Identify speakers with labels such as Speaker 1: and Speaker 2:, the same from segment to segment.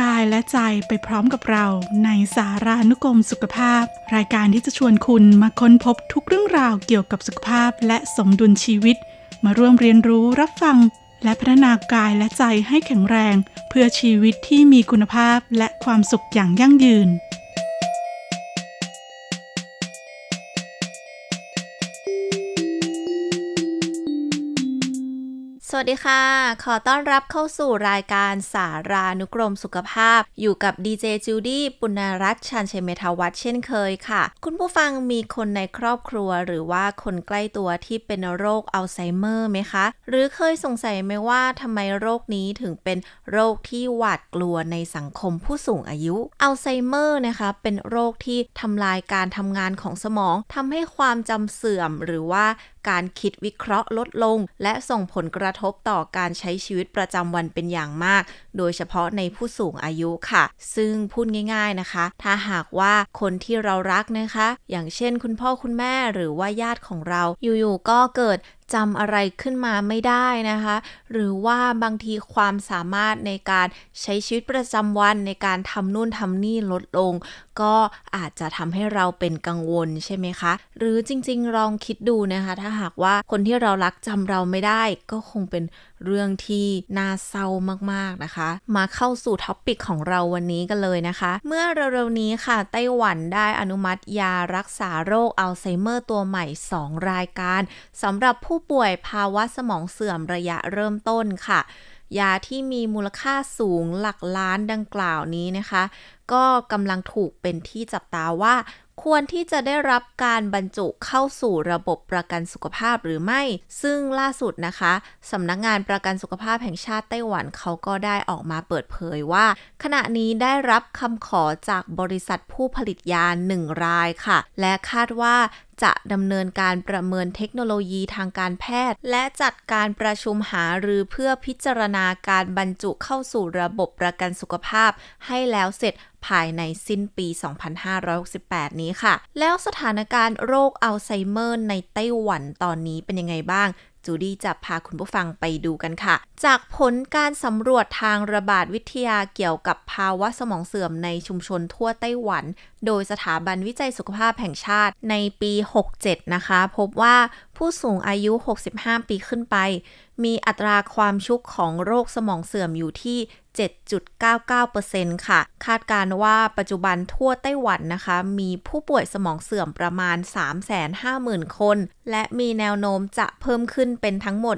Speaker 1: กายและใจไปพร้อมกับเราในสารานุกรมสุขภาพ รายการที่จะชวนคุณมาค้นพบทุกเรื่องราวเกี่ยวกับสุขภาพและสมดุลชีวิต มาร่วมเรียนรู้รับฟัง และพัฒนากายและใจให้แข็งแรง เพื่อชีวิตที่มีคุณภาพและความสุขอย่างยั่งยืน
Speaker 2: วัสดีค่ะ ขอต้อนรับเข้าสู่รายการสารานุกรมสุขภาพ อยู่กับดีเจจูดี้ปุณณรัตน์ชันเชเมธาวัฒน์เช่นเคยค่ะ คุณผู้ฟังมีคนในครอบครัวหรือว่าคนใกล้ตัวที่เป็นโรคอัลไซเมอร์ไหมคะ หรือเคยสงสัยไหมว่าทำไมโรคนี้ถึงเป็นโรคที่หวาดกลัวในสังคมผู้สูงอายุอัลไซเมอร์นะคะ เป็นโรคที่ทำลายการทำงานของสมองทำให้ความจำเสื่อมหรือว่าการคิดวิเคราะห์ลดลง และส่งผลกระทบต่อการใช้ชีวิตประจำวันเป็นอย่างมาก โดยเฉพาะในผู้สูงอายุค่ะ ซึ่งพูดง่ายๆนะคะ ถ้าหากว่าคนที่เรารักนะคะ อย่างเช่นคุณพ่อคุณแม่หรือว่าญาติของเราอยู่ๆก็เกิด จำอะไรขึ้นมาไม่ได้นะคะ หรือว่าบางทีความสามารถในการใช้ชีวิตประจำวันในการทำนู่นทำนี่ลดลง ก็อาจจะทำให้เราเป็นกังวลใช่ไหมคะ หรือจริงๆลองคิดดูนะคะ ถ้าหากว่าคนที่เรารักจำเราไม่ได้ก็คงเป็น เรื่องที่น่าเศร้ามากๆนะคะ มาเข้าสู่ท็อปปิกของเราวันนี้กันเลยนะคะ เมื่อเร็วๆนี้ค่ะ ไต้หวันได้อนุมัติยารักษาโรคอัลไซเมอร์ตัวใหม่ 2 รายการสำหรับผู้ป่วยภาวะสมองเสื่อมระยะเริ่มต้นค่ะ ยาที่มีมูลค่าสูงหลักล้านดังกล่าวนี้นะคะ ก็กำลังถูกเป็นที่จับตาว่า ควรที่จะได้รับการบรรจุเข้าสู่ระบบประกันสุขภาพหรือไม่ ซึ่งล่าสุดนะคะสำนักงงานประกันสุขภาพแห่งชาติไต้หวันเขาก็ได้ออกมาเปิดเผยว่า ขณะนี้ได้รับคำขอจากบริษัทผู้ผลิตยาหนึ่งรายค่ะ และคาดว่าจะดำเนินการประเมินเทคโนโลยีทางการแพทย์ และจัดการประชุมหารือเพื่อพิจารณาการบรรจุเข้าสู่ระบบประกันสุขภาพ ให้แล้วเสร็จ ภายในสิ้นปี 2568 นี้ค่ะ แล้วสถานการณ์โรคอัลไซเมอร์ในไต้หวันตอนนี้เป็นยังไงบ้างจูดี้จะพาคุณผู้ฟังไปดูกันค่ะ จากผลการสำรวจทางระบาดวิทยาเกี่ยวกับภาวะสมองเสื่อมในชุมชนทั่วไต้หวัน โดยสถาบันวิจัยสุขภาพแห่งชาติในปี 67 นะคะ พบว่า ผู้สูงอายุ 65 ปีขึ้นไป มีอัตราความชุกของโรคสมองเสื่อมอยู่ที่ 7.99%ค่ะ คาดการว่าปัจจุบันทั่วไต้หวันนะคะ มีผู้ป่วยสมองเสื่อมประมาณ 350,000 คน และมีแนวโน้มจะเพิ่มขึ้นเป็นทั้งหมด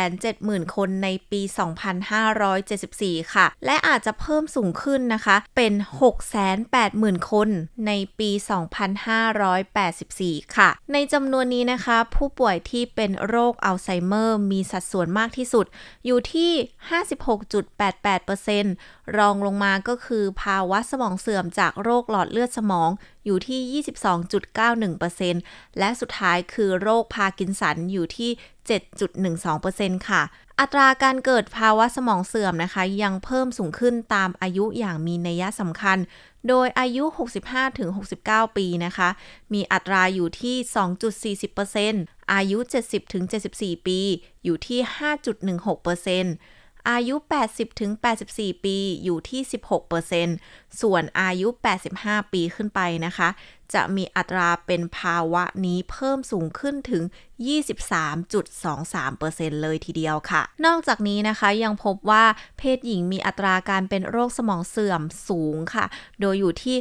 Speaker 2: 470,000 คนในปี 2574 ค่ะ และอาจจะเพิ่มสูงขึ้นนะคะ เป็น 680,000 คนในปี 2584 ค่ะ ในจำนวนนี้นะคะ ผู้ผู้ป่วยที่เป็นโรคอัลไซเมอร์ มีสัดส่วนมากที่สุด อยู่ที่ 56.88%รองลงมาก็คือภาวะสมองเสื่อมจากโรคหลอดเลือดสมองอยู่ที่ 22.91%และสุดท้ายคือโรคพาร์กินสันอยู่ที่ 7.12%ค่ะอัตราการเกิดภาวะสมองเสื่อมนะคะ ยังเพิ่มสูงขึ้นตามอายุอย่างมีนัยสำคัญ โดยอายุ 65-69 ปีนะคะ มีอัตราอยู่ที่ 2.40%อายุ 70-74 ปี อยู่ที่ 5.16%อายุ 80-84 ปี อยู่ที่ 16%ส่วนอายุ 85 ปีขึ้นไปนะคะ จะมีอัตราเป็นภาวะนี้เพิ่มสูงขึ้นถึง 23.23%เลยทีเดียวค่ะ นอกจากนี้นะคะยังพบว่าเพศหญิงมีอัตราการเป็นโรคสมองเสื่อมสูงค่ะ โดยอยู่ที่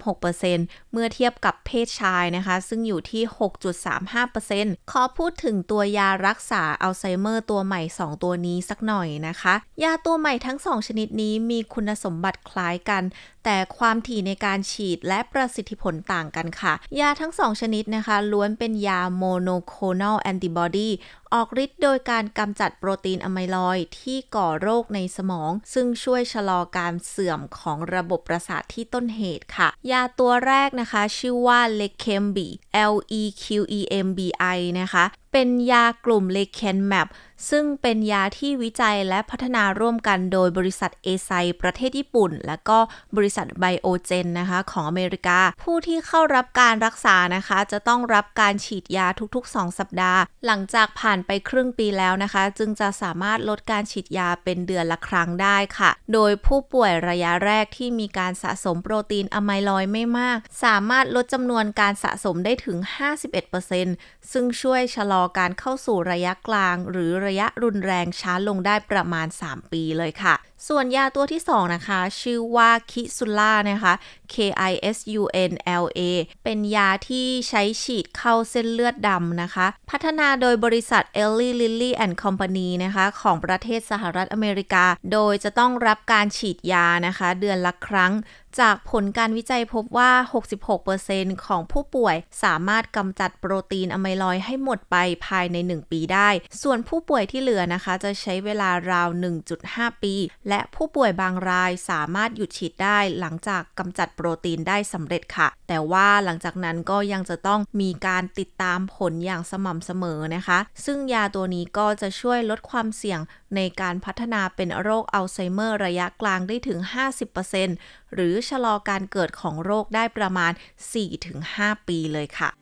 Speaker 2: 9.36%เมื่อเทียบกับเพศชายนะคะ ซึ่งอยู่ที่ 6.35%ขอพูดถึงตัวยารักษาอัลไซเมอร์ตัวใหม่ 2 ตัวนี้สักหน่อยนะคะ ยาตัวใหม่ทั้ง 2 ชนิดนี้มีคุณสมบัติคล้ายกัน แต่ความถี่ในการฉีดและประสิทธิผลต่างกันค่ะ ยาทั้ง 2 ชนิดนะคะ ล้วนเป็นยาโมโนโคนอลแอนติบอดี ออกฤทธิ์โดยการกำจัดโปรตีนอะไมลอยที่ก่อโรคในสมอง ซึ่งช่วยชะลอการเสื่อมของระบบประสาทที่ต้นเหตุค่ะ ยาตัวแรกนะคะชื่อว่าเลเคมบี L E Q E M B I นะคะเป็นยากลุ่มเลเคนแมปซึ่งเป็นยาที่วิจัยและพัฒนาร่วมกันโดยบริษัทเอไซประเทศญี่ปุ่น และก็บริษัทไบโอเจนนะคะของอเมริกา ผู้ที่เข้ารับการรักษานะคะ จะต้องรับการฉีดยาทุกๆ 2 สัปดาห์ หลังจากผ่านานไปครึ่งปีแล้วนะคะ จึงจะสามารถลดการฉีดยาเป็นเดือนละครั้งได้ค่ะ โดยผู้ป่วยระยะแรกที่มีการสะสมโปรตีนอะไมลอยไม่มาก สามารถลดจำนวนการสะสมได้ถึง 51%ซึ่งช่วยชะลอการเข้าสู่ระยะกลาง หรือระยะรุนแรงช้าลงได้ประมาณ 3 ปีเลยค่ะ ส่วนยาตัวที่ 2 นะคะ ชื่อว่าคิสุล่านะคะ K I S U N L A เป็นยาที่ใช้ฉีดเข้าเส้นเลือดดำนะคะ พัฒนาโดยบริษัท Eli Lilly and Company นะคะ ของประเทศสหรัฐอเมริกา โดยจะต้องรับการฉีดยานะคะ เดือนละครั้งจากผลการวิจัยพบว่า 66%ของผู้ป่วยสามารถกำจัดโปรตีนอะไมลอยให้หมดไปภายใน 1 ปีได้ ส่วนผู้ป่วยที่เหลือนะคะ จะใช้เวลาราว 1.5 ปี และผู้ป่วยบางรายสามารถหยุดฉีดได้หลังจากกำจัดโปรตีนได้สำเร็จค่ะ แต่ว่าหลังจากนั้นก็ยังจะต้องมีการติดตามผลอย่างสม่ำเสมอนะคะ ซึ่งยาตัวนี้ก็จะช่วยลดความเสี่ยงในการพัฒนาเป็นโรคอัลไซเมอร์ระยะกลางได้ถึง 50% หรือชะลอการเกิดของโรคได้ประมาณ 4-5 ปีเลยค่ะ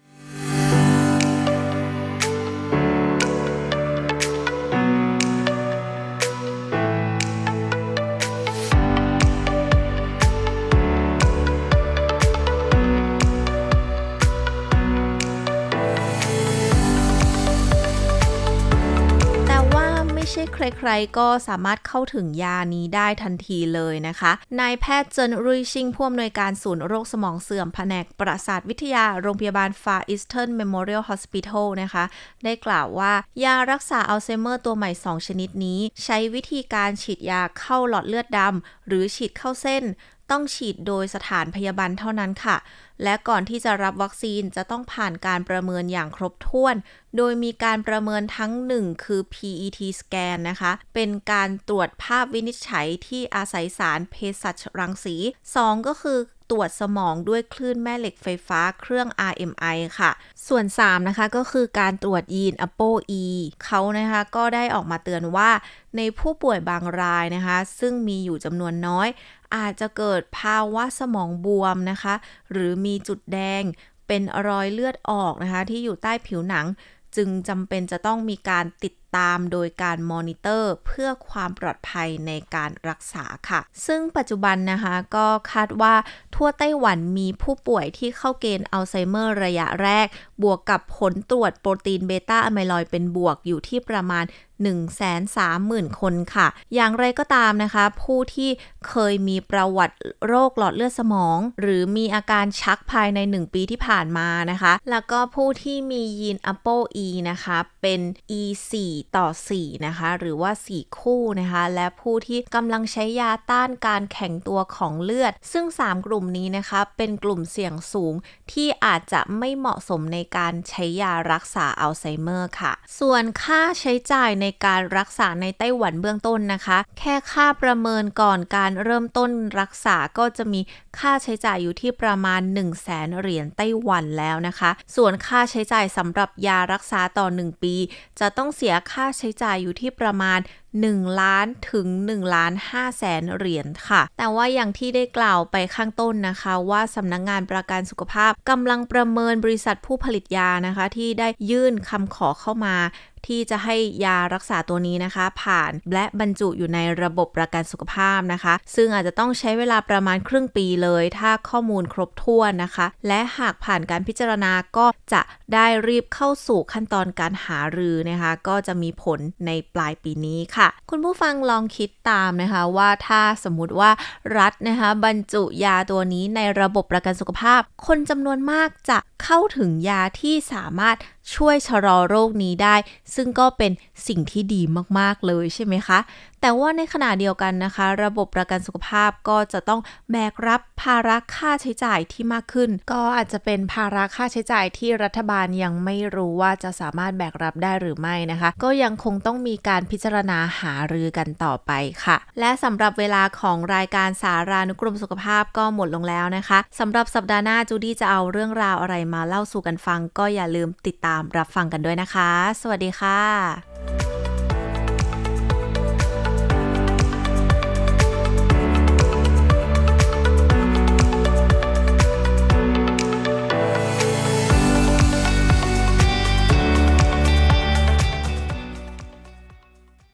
Speaker 2: ใครๆ ก็สามารถเข้าถึงยานี้ได้ทันทีเลยนะคะนายแพทย์เจินรุยชิงผู้อำนวยการศูนย์โรคสมองเสื่อมแผนกประสาทวิทยาโรงพยาบาล Far Eastern Memorial Hospital นะคะ ได้กล่าวว่ายารักษาอัลไซเมอร์ตัวใหม่ 2 ชนิดนี้ ใช้วิธีการฉีดยาเข้าหลอดเลือดดำหรือฉีดเข้าเส้น ต้องฉีดโดยสถานพยาบาลเท่านั้นค่ะ และก่อนที่จะรับวัคซีนจะต้องผ่านการประเมินอย่างครบถ้วน โดยมีการประเมินทั้ง 1 คือ PET scan นะคะ เป็นการตรวจภาพวินิจฉัยที่อาศัยสารเภสัชรังสี 2 ก็คือตรวจสมองด้วยคลื่นแม่เหล็กไฟฟ้าเครื่อง RMI ค่ะ ส่วน 3 นะคะก็คือการตรวจยีน ApoE เขานะคะก็ได้ออกมาเตือนว่าในผู้ป่วยบางรายนะคะ ซึ่งมีอยู่จำนวนน้อย อาจจะเกิดภาวะสมองบวมนะคะ หรือมีจุดแดงเป็นรอยเลือดออกนะคะ ที่อยู่ใต้ผิวหนัง จึงจำเป็นจะต้องมีการติดตามโดยการมอนิเตอร์เพื่อความปลอดภัยในการรักษาค่ะ ซึ่งปัจจุบันนะคะก็คาดว่าทั่วไต้หวันมีผู้ป่วยที่เข้าเกณฑ์อัลไซเมอร์ระยะแรก บวกกับผลตรวจโปรตีนเบต้าอะไมลอยเป็นบวกอยู่ที่ประมาณ 130,000 คนค่ะ อย่างไรก็ตามนะคะ ผู้ที่เคยมีประวัติโรคหลอดเลือดสมอง หรือมีอาการชักภายใน 1 ปีที่ผ่านมานะคะ แล้วก็ผู้ที่มียีน ApoE นะคะ เป็น E4 ต่อ 4 นะคะ หรือว่า 4 คู่นะคะ และผู้ที่กำลังใช้ยาต้านการแข็งตัวของเลือด ซึ่ง 3 กลุ่มนี้นะคะ เป็นกลุ่มเสี่ยงสูงที่อาจจะไม่เหมาะสมในการใช้ยารักษาอัลไซเมอร์ค่ะ ส่วนค่าใช้จ่ายในการรักษาในไต้หวันเบื้องต้นนะคะ แค่ค่าประเมินก่อนการเริ่มต้นรักษาก็จะมี ค่าใช้จ่ายอยู่ที่ประมาณ 1 0 0 0 0แสนเหรียญไต้หวันแล้วนะคะ ส่วนค่าใช้จ่ายสำหรับยารักษาต่อ 1 ปี จะต้องเสียค่าใช้จ่ายอยู่ที่ประมาณ1 ล้านถึง1ล้าน5แสนเหรียญค่ะ แต่ว่าอย่างที่ได้กล่าวไปข้างต้นนะคะว่าสำนักงงานประกันสุขภาพกำลังประเมินบริษัทผู้ผลิตยานะคะ ที่ได้ยื่นคำขอเข้ามา ที่จะให้ยารักษาตัวนี้นะคะ ผ่านและบรรจุอยู่ในระบบประกันสุขภาพนะคะ ซึ่งอาจจะต้องใช้เวลาประมาณครึ่งปีเลยถ้าข้อมูลครบถ้วนนะคะ และหากผ่านการพิจารณาก็จะได้รีบเข้าสู่ขั้นตอนการหารือนะคะ ก็จะมีผลในปลายปีนี้ค่ะ คุณผู้ฟังลองคิดตามนะคะว่าถ้าสมมติว่ารัฐนะคะบรรจุยาตัวนี้ในระบบประกันสุขภาพ คนจำนวนมากจะเข้าถึงยาที่สามารถ ช่วยชะลอโรคนี้ได้ ซึ่งก็เป็นสิ่งที่ดีมาก ๆ เลยใช่ไหมคะ แต่ว่าในขณะเดียวกันนะคะ ระบบประกันสุขภาพก็จะต้องแบกรับภาระค่าใช้จ่ายที่มากขึ้น ก็อาจจะเป็นภาระค่าใช้จ่ายที่รัฐบาลยังไม่รู้ว่าจะสามารถแบกรับได้หรือไม่นะคะ ก็ยังคงต้องมีการพิจารณาหารือกันต่อไปค่ะ และสำหรับเวลาของรายการสารานุกรมสุขภาพก็หมดลงแล้วนะคะสำหรับสัปดาห์หน้าจูดี้จะเอาเรื่องราวอะไรมาเล่าสู่กันฟัง ก็อย่าลืมติดตามามรับฟังกันด้วยนะคะ สวัสดีค่ะ